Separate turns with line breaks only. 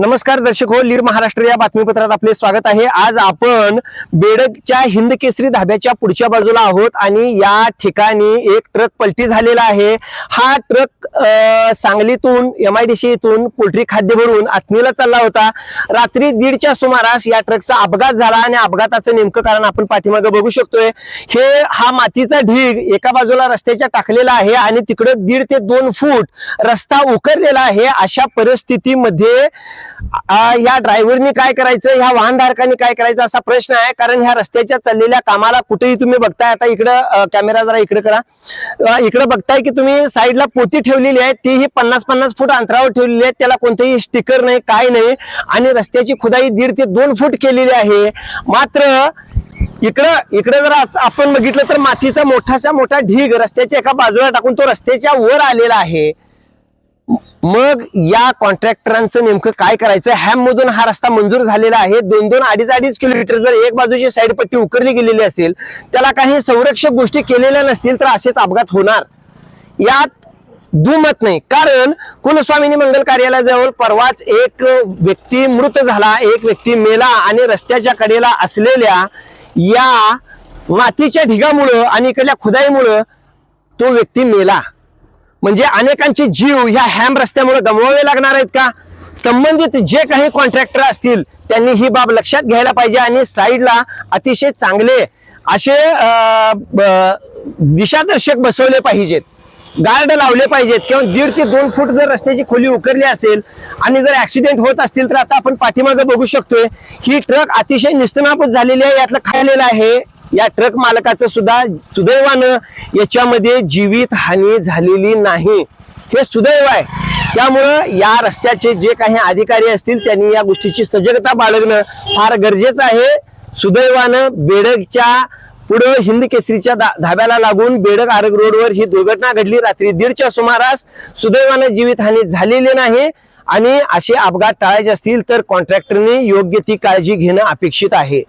नमस्कार दर्शक हो लीड महाराष्ट्र या बातमीपत्रात आपले स्वागत आहे. आज आपण बेडकच्या हिंद केसरी धाब्याच्या पुढच्या बाजूला आहोत आणि या ठिकाणी एक ट्रक पलटी झालेला आहे. हा ट्रक सांगलीतून एम आय डी सी इथून पोल्ट्री खाद्य भरून आत्मीला चालला होता. रात्री दीडच्या सुमारास या ट्रकचा अपघात झाला आणि अपघाताचं नेमकं कारण आपण पाठीमागे बघू शकतोय. हे हा मातीचा ढीग एका बाजूला रस्त्याच्या टाकलेला आहे आणि तिकडं दीड ते दोन फूट रस्ता उकरलेला आहे. अशा परिस्थितीमध्ये या ड्रायव्हरनी काय करायचं? ह्या वाहनधारकांनी काय करायचं? असा प्रश्न आहे. कारण ह्या रस्त्याच्या चाललेल्या कामाला कुठेही तुम्ही बघताय. आता इकडं कॅमेरा जरा इकडे करा. इकडं बघताय की तुम्ही साईडला पोती ठेवलेली आहे ती ही पन्नास पन्नास फूट अंतरावर ठेवलेली आहे त्याला कोणतेही स्टिकर नाही काय नाही. आणि रस्त्याची खुदाई दीड ते दोन फूट केलेली आहे. मात्र इकडं इकडे जर आपण बघितलं तर मातीचा मोठाचा मोठा ढीग रस्त्याच्या एका बाजूला टाकून तो रस्त्याच्या वर आलेला आहे. मग या कॉन्ट्रॅक्टरांचं नेमकं काय करायचं? हॅम मधून हा रस्ता मंजूर झालेला आहे. दोन दोन अडीच अडीच किलोमीटर जर एक बाजूची साईड पट्टी उकरली गेलेली असेल त्याला काही संरक्षक गोष्टी केलेल्या नसतील तर असेच अपघात होणार. यात दुमत नाही. कारण कुलस्वामिनी मंगल कार्यालयाजवळ परवाच एक व्यक्ती मृत झाला एक व्यक्ती मेला आणि रस्त्याच्या कडेला असलेल्या या मातीच्या ढिगामुळं आणि इकडल्या खुदाईमुळं तो व्यक्ती मेला. म्हणजे अनेकांचे जीव ह्या हॅम रस्त्यामुळे गमवावे लागणार आहेत का? संबंधित जे काही कॉन्ट्रॅक्टर असतील त्यांनी ही बाब लक्षात घ्यायला पाहिजे आणि साईडला अतिशय चांगले असे ब- दिशादर्शक बसवले पाहिजेत. गार्ड लावले पाहिजेत. किंवा दीड ते दोन फूट जर रस्त्याची खोली उकरली असेल आणि जर ऍक्सिडेंट होत असतील तर आता आपण पाठीमागे बघू शकतोय. ही ट्रक अतिशय निस्तनापत झालेली आहे यातलं खायलेलं आहे. या ट्रक मालकाचं सुद्धा सुदैवानं याच्यामध्ये जीवित हानी झालेली नाही. हे सुदैव आहे. त्यामुळं या रस्त्याचे जे काही अधिकारी असतील त्यांनी या गोष्टीची सजगता बाळगणं फार गरजेचं आहे. सुदैवानं बेडगच्या पुढं हिंद केसरीच्या धाब्याला लागून बेडक आरग रोडवर ही दुर्घटना घडली. रात्री दीडच्या सुमारास सुदैवानं जीवितहानी झालेली नाही आणि असे अपघात टाळायचे असतील तर कॉन्ट्रॅक्टरने योग्य ती काळजी घेणं अपेक्षित आहे.